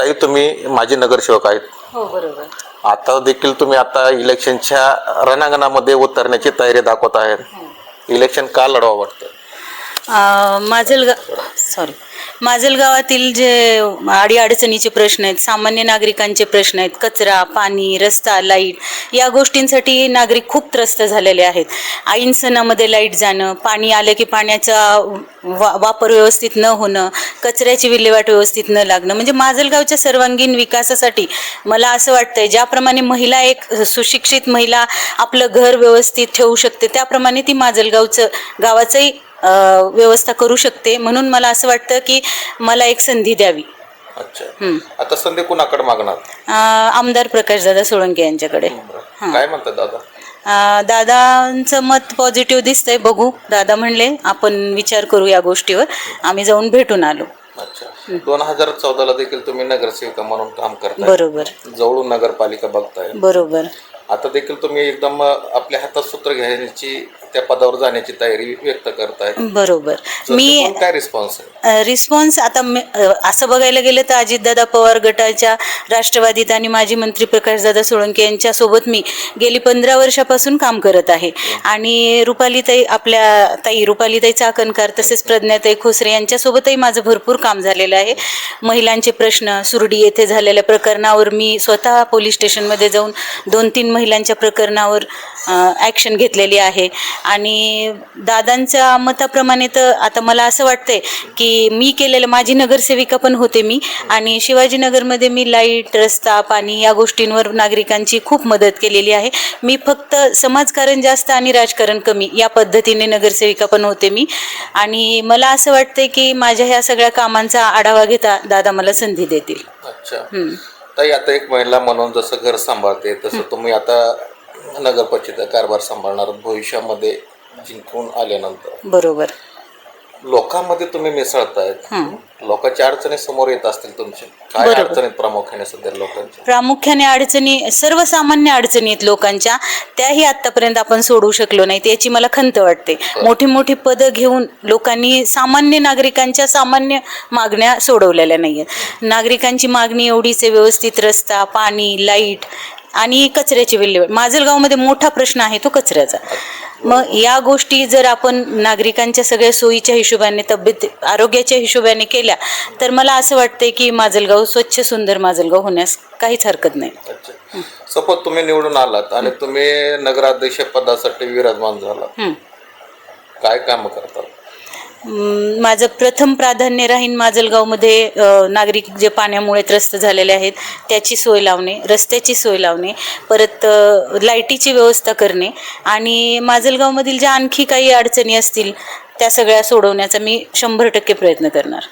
ताई तुम्ही माजी नगरसेवक आहेत. हो बरोबर. आता देखील तुम्ही आता इलेक्शनच्या रणांगणामध्ये उतरण्याची तयारी दाखवत आहेत. इलेक्शन का लढवा वाटतं माजलगा सॉरी माजलगावातील जे अडीअडचणीचे प्रश्न आहेत सामान्य नागरिकांचे प्रश्न आहेत कचरा पाणी रस्ता लाइट या गोष्टींसाठी नागरिक खूप त्रस्त झालेले आहेत. ऐन सणामध्ये लाइट जाणं पाणी आलं की पाण्याचा वा वापर व्यवस्थित न होणं कचऱ्याची विल्हेवाट व्यवस्थित न लागणं म्हणजे माजलगावच्या सर्वांगीण विकासासाठी मला असं वाटतंय ज्याप्रमाणे महिला एक सुशिक्षित महिला आपलं घर व्यवस्थित ठेवू शकते त्याप्रमाणे ती माजलगावचं गावाचंही व्यवस्था करू शकते. म्हणून मला असं वाटतं की मला एक संधी द्यावी. अच्छा. आता संधी कुणाकडे मागणार? आमदार प्रकाशदादा सोळंके यांच्याकडे. काय म्हणतात दादा? दादांचं मत पॉझिटिव्ह दिसतंय. बघू. दादा म्हणले आपण विचार करू या गोष्टीवर. आम्ही जाऊन भेटून आलो. अच्छा. दोन हजार चौदाला देखील तुम्ही नगरसेविका म्हणून काम करताय. बरोबर. जवळून नगरपालिका बघताय. बरोबर. आता देखील तुम्ही एकदम आपल्या हातात सूत्र घेण्याची त्या पदावर जाण्याची तयारी व्यक्त करताय बरोबर. मी मी काय रिस्पॉन्स आहे? रिस्पॉन्स आता मी- अ, असं बघायला गेलं तर अजितदादा पवार गटाच्या राष्ट्रवादीत आणि माजी मंत्री प्रकाशदादा सोळंके यांच्यासोबत मी गेली पंधरा वर्षापासून काम करत आहे. आणि रुपालीताई आपल्या ताई रुपालीताई चाकणकार तसेच प्रज्ञाताई खोसरे यांच्यासोबतही माझं भरपूर काम झालेलं आहे. महिलांचे प्रश्न सुरडी येथे झालेल्या प्रकरणावर मी स्वतः पोलीस स्टेशनमध्ये जाऊन दोन तीन महिलांच्या प्रकरणावर ॲक्शन घेतलेली आहे. आणि दादांच्या मताप्रमाणे तर आता मला असं वाटतंय की मी केलेलं माझी नगरसेविका पण होते मी. आणि शिवाजीनगरमध्ये मी लाइट रस्ता पाणी या गोष्टींवर नागरिकांची खूप मदत केलेली आहे. मी फक्त समाजकारण जास्त आणि राजकारण कमी या पद्धतीने नगरसेविका पण होते मी. आणि मला असं वाटतंय की माझ्या ह्या सगळ्या कामांचा आढावा घेता दादा मला संधी देतील. अच्छा. ताई आता एक महिला म्हणून जसं घर सांभाळते तसं तुम्ही आता नगर परिषद कारभार सांभाळणार भविष्यामध्ये जिंकून आल्यानंतर. बरोबर. लोकांमध्ये तुम्ही मिसळतायत हं. लोकांच्या अडचणी समोर येत असतील तुमच्या काय बरोबर. अडचणीत प्रामुख्याने सध्या लोकांच्या? प्रामुख्याने अडचणी सर्वसामान्य अडचणी आहेत लोकांच्या. त्याही आतापर्यंत आपण सोडवू शकलो नाही. याची मला खंत वाटते. मोठी मोठी पदं घेऊन लोकांनी सामान्य नागरिकांच्या सामान्य मागण्या सोडवलेल्या नाही आहेत नागरिकांची मागणी एवढीच आहे व्यवस्थित रस्ता पाणी लाइट आणि कचऱ्याची विल्हेवाट. माजलगावमध्ये मोठा प्रश्न आहे तो कचऱ्याचा. मग या गोष्टी जर आपण नागरिकांच्या सगळ्या सोयीच्या हिशोबाने तब्येत आरोग्याच्या हिशोबाने केल्या तर मला असं वाटतंय की माजलगाव स्वच्छ सुंदर माजलगाव होण्यास काहीच हरकत नाही. अच्छा. सपोज तुम्ही निवडून आलात आणि तुम्ही नगराध्यक्ष पदासाठी विराजमान झालात. हं. काय काम करतात? माझं प्रथम प्राधान्य राहीन माजलगावमध्ये नागरिक जे पाण्यामुळे त्रस्त झालेले आहेत त्याची सोय लावणे रस्त्याची सोय लावणे परत लाईटीची व्यवस्था करणे. आणि माजलगावमधील ज्या आणखी काही अडचणी असतील त्या सगळ्या सोडवण्याचा मी शंभर टक्के प्रयत्न करणार.